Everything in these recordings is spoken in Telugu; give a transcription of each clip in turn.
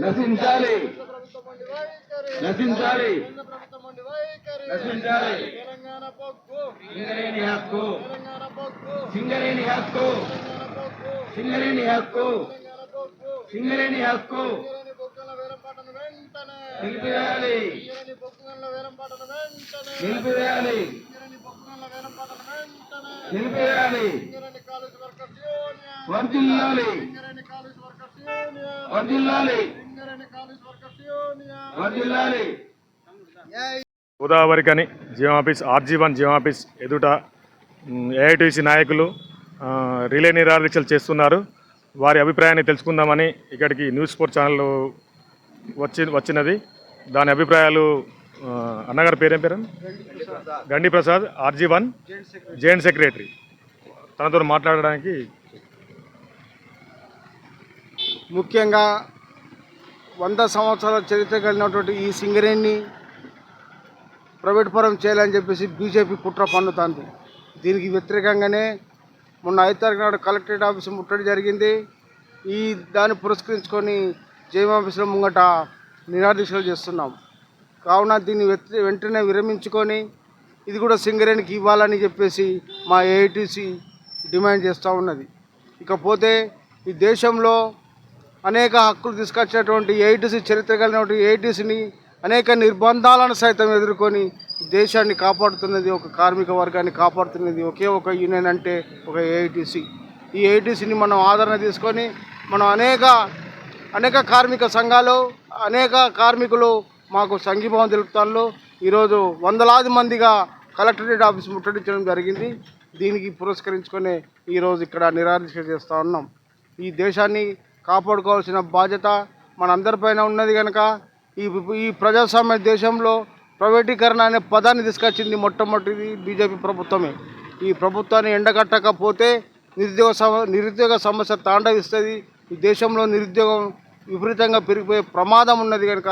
నశించాలి. నశించాలి. నశించాలి. సింగరేణి హక్కు. సింగరేణి హక్కు. సింగరేణి హక్కు. సింగరేణి హక్కు. నిలిపివేయాలి. నిలిపివేయాలి. Colliery workers union. వర్ధిల్లాలి Godavarikhani GM office RG one GM office ఎదుట ఏఐటీసీ నాయకులు రిలే నిరాదీక్షలు చేస్తున్నారు. వారి అభిప్రాయాన్ని తెలుసుకుందామని ఇక్కడికి న్యూస్ స్పోర్ట్ ఛానల్ వచ్చి వచ్చినది. దాని అభిప్రాయాలు అన్నగారి పేరేం పేరు? Gandi Prasad RG one joint secretary. తనతో మాట్లాడడానికి ముఖ్యంగా వంద సంవత్సరాల చరిత్ర కలిగినటువంటి ఈ సింగరేణిని ప్రైవేట్ పరం చేయాలని చెప్పేసి బీజేపీ కుట్ర పన్నుతాంది. దీనికి వ్యతిరేకంగానే మొన్న ఐదు తారీఖు నాడు కలెక్టరేట్ ఆఫీస్ ముట్టడి జరిగింది. ఈ దాన్ని పురస్కరించుకొని జేఎం ఆఫీసులో ముంగట నిరాదీక్షలు చేస్తున్నాం. కావున దీన్ని వెంటనే విరమించుకొని ఇది కూడా సింగరేణికి ఇవ్వాలని చెప్పేసి మా ఏఐటీసీ డిమాండ్ చేస్తూ ఉన్నది. ఇకపోతే ఈ దేశంలో అనేక హక్కులు తీసుకొచ్చినటువంటి ఏఐటీసీ చరిత్ర కలిగినటువంటి ఏఐటీసీని అనేక నిర్బంధాలను సైతం ఎదుర్కొని దేశాన్ని కాపాడుతున్నది ఒక కార్మిక వర్గాన్ని కాపాడుతున్నది ఒకే ఒక యూనియన్ అంటే ఒక ఏఐటీసీ ఈ ఏఐటీసీని మనం ఆదరణ తీసుకొని మనం అనేక అనేక కార్మిక సంఘాలు అనేక కార్మికులు మాకు సంఘీభావం తెలుపుతాను ఈరోజు వందలాది మందిగా కలెక్టరేట్ ఆఫీస్ ముట్టడించడం జరిగింది. దీనికి పురస్కరించుకొని ఈరోజు ఇక్కడ నిరాదీక్ష చేస్తూ ఉన్నాం. ఈ దేశాన్ని కాపాడుకోవాల్సిన బాధ్యత మనందరిపైన ఉన్నది కనుక ఈ ఈ ప్రజాస్వామ్య దేశంలో ప్రైవేటీకరణ అనే పదాన్ని తీసుకొచ్చింది మొట్టమొదటిది బీజేపీ ప్రభుత్వమే. ఈ ప్రభుత్వాన్ని ఎండగట్టకపోతే నిరుద్యోగ సమ నిరుద్యోగ సమస్య తాండవిస్తుంది. ఈ దేశంలో నిరుద్యోగం విపరీతంగా పెరిగిపోయే ప్రమాదం ఉన్నది కనుక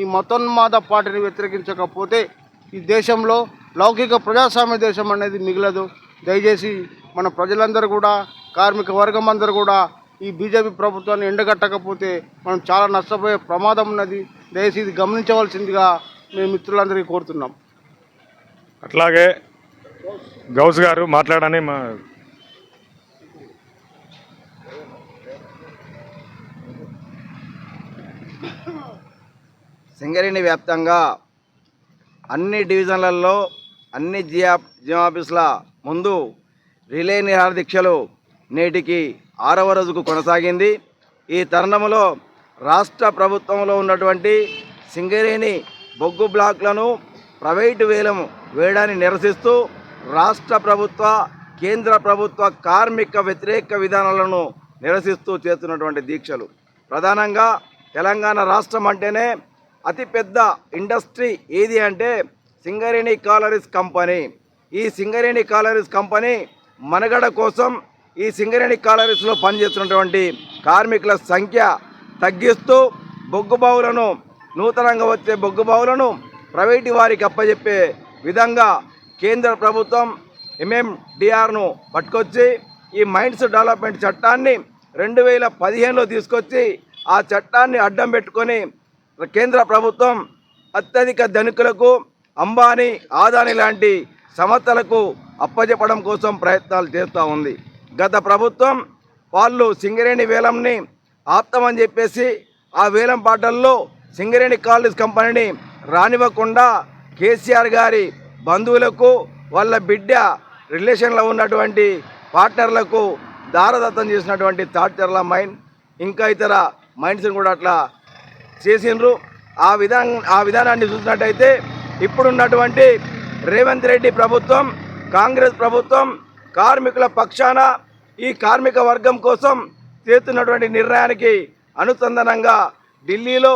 ఈ మతోన్మాద పార్టీని వ్యతిరేకించకపోతే ఈ దేశంలో లౌకిక ప్రజాస్వామ్య దేశం అనేది మిగలదు. దయచేసి మన ప్రజలందరూ కూడా కార్మిక వర్గం అందరూ కూడా ఈ బీజేపీ ప్రభుత్వాన్ని ఎండగట్టకపోతే మనం చాలా నష్టపోయే ప్రమాదం ఉన్నది. దయచేసి ఇది గమనించవలసిందిగా మేము మిత్రులందరికీ కోరుతున్నాం. అట్లాగే గౌస్ గారు మాట్లాడని మా సింగరేణి వ్యాప్తంగా అన్ని డివిజన్లలో అన్ని జియా జియో ముందు రిలే నిహార దీక్షలు నేటికి ఆరవ రోజుకు కొనసాగింది. ఈ తరుణంలో రాష్ట్ర ప్రభుత్వంలో ఉన్నటువంటి సింగరేణి బొగ్గు బ్లాక్లను ప్రైవేటు వేలం వేయడాన్ని నిరసిస్తూ రాష్ట్ర ప్రభుత్వ కేంద్ర ప్రభుత్వ కార్మిక వ్యతిరేక విధానాలను నిరసిస్తూ చేస్తున్నటువంటి దీక్షలు. ప్రధానంగా తెలంగాణ రాష్ట్రం అంటేనే అతిపెద్ద ఇండస్ట్రీ ఏది అంటే సింగరేణి కాలరీస్ కంపెనీ. ఈ సింగరేణి కాలరీస్ కంపెనీ మనగడ కోసం ఈ సింగరేణి కాలరీస్లో పనిచేస్తున్నటువంటి కార్మికుల సంఖ్య తగ్గిస్తూ బొగ్గు బావులను నూతనంగా వచ్చే బొగ్గు బావులను ప్రైవేటు వారికి అప్పజెప్పే విధంగా కేంద్ర ప్రభుత్వం ఎంఎండిఆర్ను పట్టుకొచ్చి ఈ మైండ్స్ డెవలప్మెంట్ చట్టాన్ని రెండు వేల పదిహేనులో తీసుకొచ్చి ఆ చట్టాన్ని అడ్డం పెట్టుకొని కేంద్ర ప్రభుత్వం అత్యధిక ధనికులకు అంబానీ ఆదాని లాంటి సంస్థలకు అప్పజెప్పడం కోసం ప్రయత్నాలు చేస్తూ ఉంది. గత ప్రభుత్వం వాళ్ళు సింగరేణి వేలంని ఆప్తామని చెప్పేసి ఆ వేలం పాటల్లో సింగరేణి కాలేజ్ కంపెనీని రానివ్వకుండా కేసీఆర్ గారి బంధువులకు వాళ్ళ బిడ్డ రిలేషన్లో ఉన్నటువంటి పార్ట్నర్లకు దారదత్తం చేసినటువంటి తాడ్చర్ల మైన్ ఇంకా ఇతర మైండ్స్ని కూడా అట్లా చేసిండ్రు. ఆ విధానం ఆ విధానాన్ని చూసినట్టయితే ఇప్పుడున్నటువంటి రేవంత్ రెడ్డి ప్రభుత్వం కాంగ్రెస్ ప్రభుత్వం కార్మికుల పక్షాన ఈ కార్మిక వర్గం కోసం చేస్తున్నటువంటి నిర్ణయానికి అనుసంధానంగా ఢిల్లీలో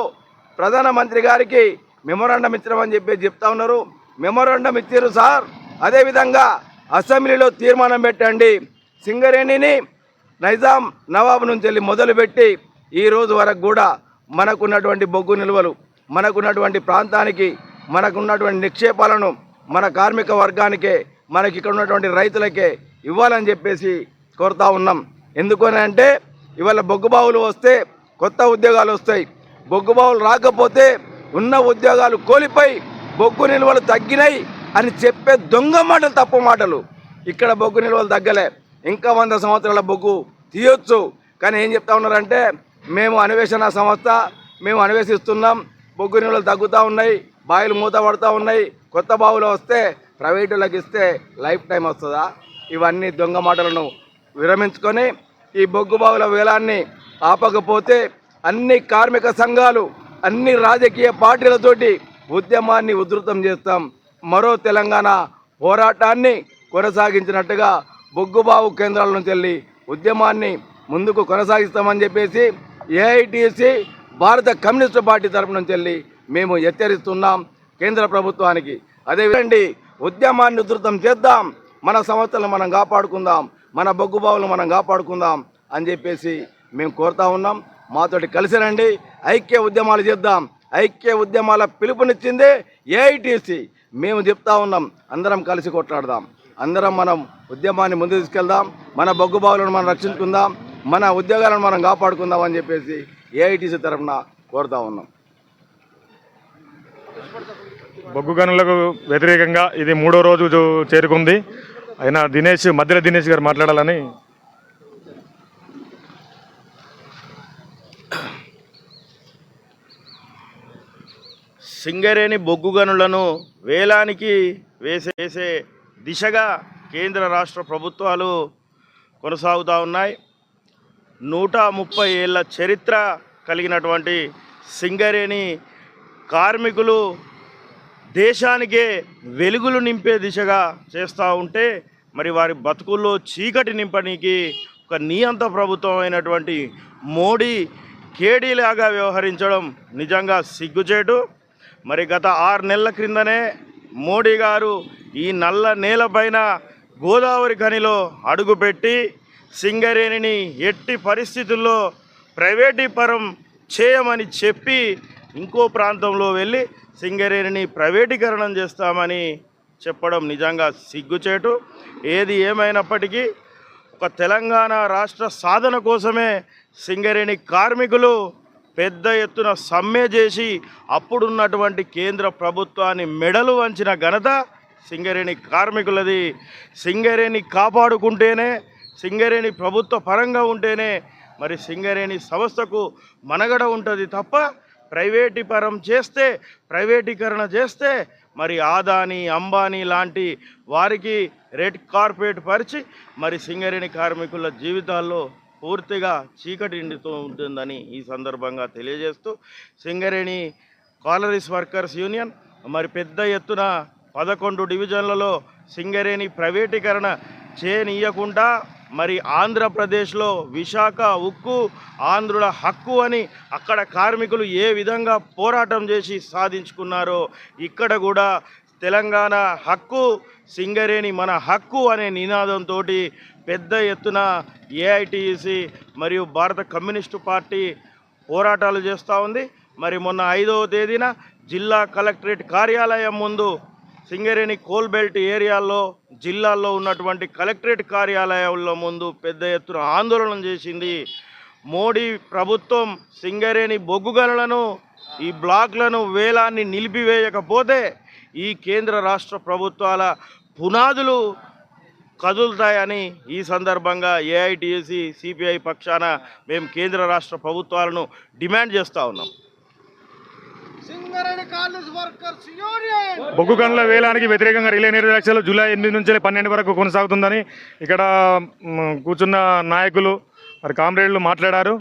ప్రధానమంత్రి గారికి మెమోరాండం ఇచ్చినామని చెప్పి చెప్తా ఉన్నారు. మెమోరాండం ఇచ్చారు సార్. అదేవిధంగా అసెంబ్లీలో తీర్మానం పెట్టండి. సింగరేణిని నైజాం నవాబు నుంచి వెళ్ళి మొదలుపెట్టి ఈ రోజు వరకు కూడా మనకున్నటువంటి బొగ్గు నిల్వలు మనకున్నటువంటి ప్రాంతానికి మనకున్నటువంటి నిక్షేపాలను మన కార్మిక వర్గానికే మనకి ఇక్కడ ఉన్నటువంటి రైతులకే ఇవ్వాలని చెప్పేసి కోరుతా ఉన్నాం. ఎందుకని అంటే ఇవాళ బొగ్గు బావులు వస్తే కొత్త ఉద్యోగాలు వస్తాయి. బొగ్గు బావులు రాకపోతే ఉన్న ఉద్యోగాలు కోల్పోయి బొగ్గు నిల్వలు తగ్గినాయి అని చెప్పే దొంగ మాటలు తప్పు మాటలు. ఇక్కడ బొగ్గు నిల్వలు తగ్గలే. ఇంకా వంద సంవత్సరాల బొగ్గు తీయొచ్చు. కానీ ఏం చెప్తా ఉన్నారంటే మేము అన్వేషణ సంస్థ మేము అన్వేషిస్తున్నాం. బొగ్గు నిల్వలు తగ్గుతూ ఉన్నాయి బావిలు మూత పడుతూ ఉన్నాయి. కొత్త బావులు వస్తే ప్రైవేటులకు ఇస్తే లైఫ్ టైం వస్తుందా? ఇవన్నీ దొంగ మాటలను విరమించుకొని ఈ బొగ్గు బావుల వేలాన్ని ఆపకపోతే అన్ని కార్మిక సంఘాలు అన్ని రాజకీయ పార్టీలతోటి ఉద్యమాన్ని ఉధృతం చేస్తాం. మరో తెలంగాణ పోరాటాన్ని కొనసాగించినట్టుగా బొగ్గుబావు కేంద్రాల నుంచి వెళ్ళి ఉద్యమాన్ని ముందుకు కొనసాగిస్తామని చెప్పేసి ఏఐటిసి భారత కమ్యూనిస్టు పార్టీ తరపు నుంచి వెళ్ళి మేము హెచ్చరిస్తున్నాం కేంద్ర ప్రభుత్వానికి. అదేవిధండి ఉద్యమాన్ని ఉధృతం చేద్దాం. మన సంస్థలను మనం కాపాడుకుందాం. మన బొగ్గుబావులను మనం కాపాడుకుందాం అని చెప్పేసి మేము కోరుతా ఉన్నాం. మాతోటి కలిసి రండి. ఐక్య ఉద్యమాలు చేద్దాం. ఐక్య ఉద్యమాల పిలుపునిచ్చిందే ఏఐటిసి. మేము చెప్తా ఉన్నాం. అందరం కలిసి కొట్లాడదాం. అందరం మనం ఉద్యమాన్ని ముందు తీసుకెళ్దాం. మన బొగ్గుబావులను మనం రక్షించుకుందాం. మన ఉద్యోగాలను మనం కాపాడుకుందాం అని చెప్పేసి ఏఐటిసి తరఫున కోరుతా ఉన్నాం. బొగ్గు గనులకు వ్యతిరేకంగా ఇది మూడో రోజు చేరుకుంది. అయినా దినేష్ మధ్యలో దినేష్ గారు మాట్లాడాలని సింగరేణి బొగ్గు గనులను వేలానికి వేసే వేసే దిశగా కేంద్ర రాష్ట్ర ప్రభుత్వాలు కొనసాగుతూ ఉన్నాయి. నూట ముప్పై ఏళ్ళ చరిత్ర కలిగినటువంటి సింగరేణి కార్మికులు దేశానికే వెలుగులు నింపే దిశగా చేస్తూ ఉంటే మరి వారి బతుకుల్లో చీకటి నింపడానికి ఒక నియంత ప్రభుత్వం అయినటువంటి మోడీ కేడీలాగా వ్యవహరించడం నిజంగా సిగ్గుచేటు. మరి గత ఆరు నెలల క్రిందనే మోడీ గారు ఈ నల్ల నేలపైన గోదావరి ఖనిలో అడుగుపెట్టి సింగరేణిని ఎట్టి పరిస్థితుల్లో ప్రైవేటీపరం చేయమని చెప్పి ఇంకో ప్రాంతంలో వెళ్ళి సింగరేణిని ప్రైవేటీకరణం చేస్తామని చెప్పడం నిజంగా సిగ్గుచేటు. ఏది ఏమైనప్పటికీ ఒక తెలంగాణ రాష్ట్ర సాధన కోసమే సింగరేణి కార్మికులు పెద్ద ఎత్తున సమ్మె చేసి అప్పుడున్నటువంటి కేంద్ర ప్రభుత్వాన్ని మెడలు వంచిన ఘనత సింగరేణి కార్మికులది. సింగరేణి కాపాడుకుంటేనే సింగరేణి ప్రభుత్వ పరంగా ఉంటేనే మరి సింగరేణి సంస్థకు మనగడ ఉంటుంది తప్ప ప్రైవేటీపరం చేస్తే ప్రైవేటీకరణ చేస్తే మరి ఆదాని అంబానీ లాంటి వారికి రెడ్ కార్పెట్ పరిచి మరి సింగరేణి కార్మికుల జీవితాల్లో పూర్తిగా చీకటి నిండుతూ ఉంటుందని ఈ సందర్భంగా తెలియజేస్తూ సింగరేణి కాలరీస్ వర్కర్స్ యూనియన్ మరి పెద్ద ఎత్తున పదకొండు డివిజన్లలో సింగరేణి ప్రైవేటీకరణ చేయనీయకుండా మరి ఆంధ్రప్రదేశ్లో విశాఖ ఉక్కు ఆంధ్రుల హక్కు అని అక్కడ కార్మికులు ఏ విధంగా పోరాటం చేసి సాధించుకున్నారో ఇక్కడ కూడా తెలంగాణ హక్కు సింగరేణి మన హక్కు అనే నినాదంతో పెద్ద ఎత్తున ఏఐటిసి మరియు భారత కమ్యూనిస్టు పార్టీ పోరాటాలు చేస్తూ ఉంది. మరి మొన్న ఐదవ తేదీన జిల్లా కలెక్టరేట్ కార్యాలయం ముందు సింగరేణి కోల్ బెల్ట్ ఏరియాల్లో జిల్లాల్లో ఉన్నటువంటి కలెక్టరేట్ కార్యాలయాల్లో ముందు పెద్ద ఎత్తున ఆందోళన చేసింది. మోడీ ప్రభుత్వం సింగరేణి బొగ్గు గనులను ఈ బ్లాక్లను వేలాన్ని నిలిపివేయకపోతే ఈ కేంద్ర రాష్ట్ర ప్రభుత్వాల పునాదులు కదులుతాయని ఈ సందర్భంగా ఏఐటిఎసి సిపిఐ పక్షాన మేము కేంద్ర రాష్ట్ర ప్రభుత్వాలను డిమాండ్ చేస్తూ ఉన్నాం. బొగ్గు గనుల వేలానికి వ్యతిరేకంగా రిలే నిర్లక్ష్యాలు జూలై ఎనిమిది నుంచి పన్నెండు వరకు కొనసాగుతుందని ఇక్కడ కూర్చున్న నాయకులు మరి కామ్రేడ్లు మాట్లాడారు.